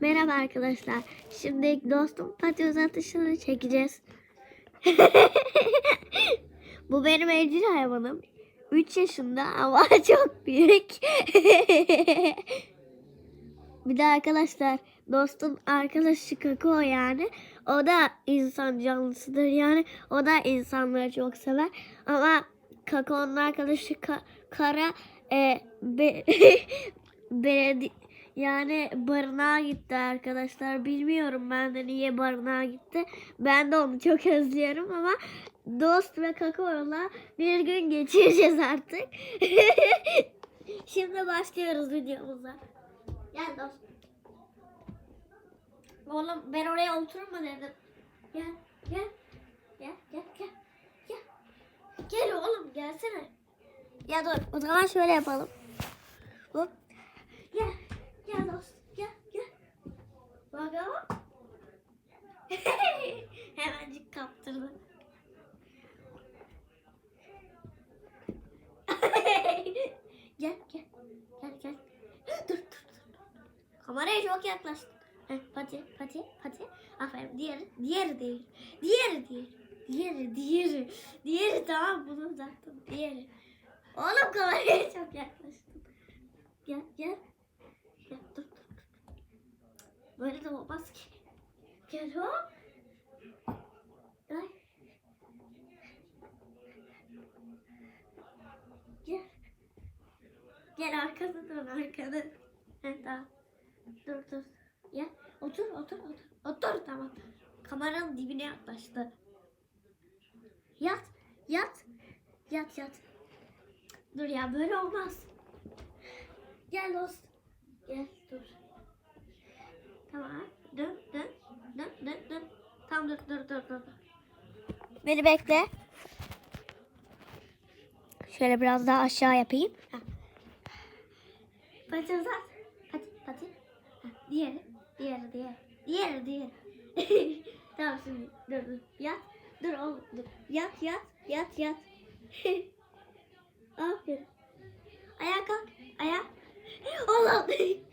Merhaba arkadaşlar. Şimdi dostum pati uzatışını çekeceğiz. Bu benim evcil hayvanım. 3 yaşında ama çok büyük. Bir de arkadaşlar dostum arkadaşı Kako yani. O da insan canlısıdır yani. O da insanları çok sever. Ama Kako'nun arkadaşı Ka- Kara e, be, beledi- yani barınağa gitti arkadaşlar. Bilmiyorum ben de niye barınağa gitti. Ben de onu çok özlüyorum ama Dost ve Kako'yla bir gün geçireceğiz artık. Şimdi başlıyoruz videomuza. Gel dost. Oğlum ben oraya oturma dedim. Gel gel. Gel gel gel. Gel. Gel oğlum gelsene. Ya dur o zaman şöyle yapalım. Hop. Gel. Gel dost. Gel gel. Bakalım. Hemencik kaptırdı. gel gel. Gel gel. Dur dur dur. Kameraya çok yaklaştın. Heh, pati pati pati. Aferin. Diğeri diğeri değil. Diğeri değil. Diğeri diğeri. Diğeri tamam bunu uzattım. Diğeri. Oğlum kameraya çok yaklaştın. Gel gel. Böyle de olmaz ki. Gel hop. Ay. Gel. Gel arkada dön. He tamam. Dur dur. Gel. Otur otur otur. Otur tamam. Kameranın dibine yaklaştı. Yat. Yat. Yat yat. Dur ya böyle olmaz. Gel dost. Gel dur. Tamam. Dön dön. Dön dön dön. Tamam dur dur dur dur. Beni bekle. Şöyle biraz daha aşağı yapayım. Pati uzat. Pati pati. Diğeri. Diğeri diğeri. Diğeri diğeri. tamam şimdi dur dur. Yat. Dur oğlum dur. Yat yat yat yat. Aferin. Ayağa kalk. Ayağa. Oğlum.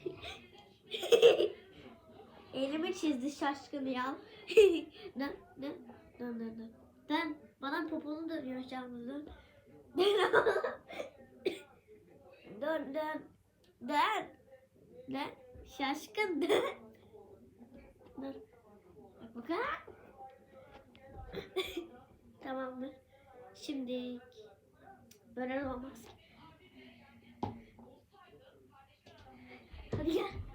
Şaşkın ya. dön dön dön dön dön. Dön. Bana poponu dönüyor yalnız dön. Dön. Dön dön. Dön. Dön. Şaşkın dön. Dur. Bak bakalım. Tamamdır. Şimdi böyle olmaz. Hadi gel.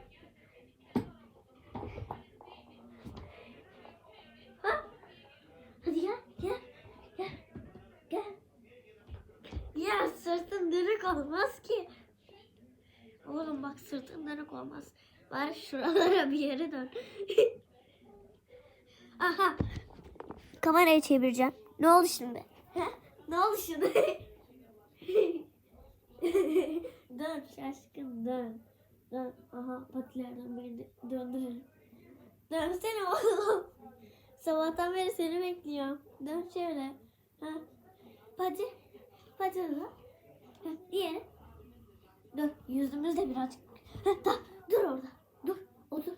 Sırtın dönük olmaz ki. Oğlum bak sırtın dönük olmaz. Bari şuralara bir yere dön. Aha. Kamerayı çevireceğim. Ne oldu şimdi? Ne oldu şimdi? dön şaşkın dön. Dön. Aha patilerden beni döndürelim. Dönsene oğlum. Sabahtan beri seni bekliyorum. Dön şöyle. Ha. Pati. Pati orada. Dur. Yüzümüz de birazcık. Da. Dur orada. Dur. Otur.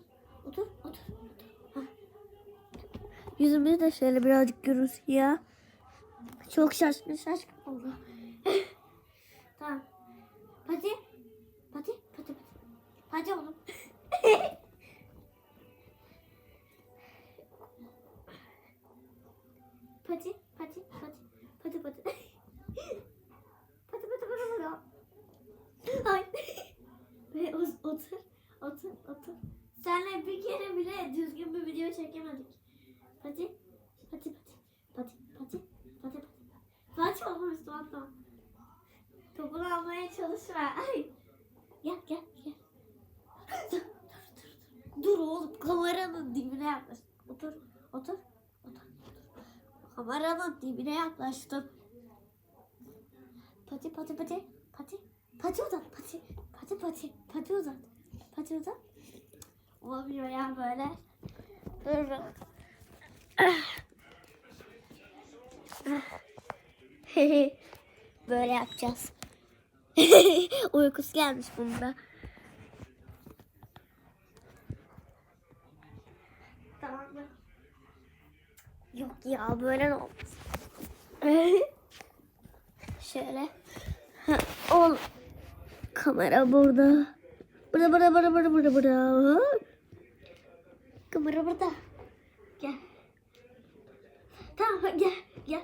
Otur. Otur. Otur. Yüzümüzü de şöyle birazcık görürüz ya. Çok şaşkın şaşkın oldu. tamam. Pati. Pati. Pati. Pati. Pati oğlum. kere bile düzgün bir video çekemedik. Pati, pati, pati, pati, pati, pati, pati. Oğlum üstüme atma. Topunu almaya çalışma. Ay. Gel, gel, gel. Dur, dur, dur. Dur oğlum kameranın dibine yaklaş. Otur, otur, otur. Kameranın dibine yaklaştım. Pati pati pati pati pati uzat pati pati pati pati uzat pati uzat. Olmuyor yani böyle. Dur bak. böyle yapacağız. Uykusu gelmiş bunda. Tamam. Yok ya böyle ne oldu? Şöyle. Ol. Kamera burada. Burada burada burada burada burada. Kıvırı burada. Gel. Tamam gel gel.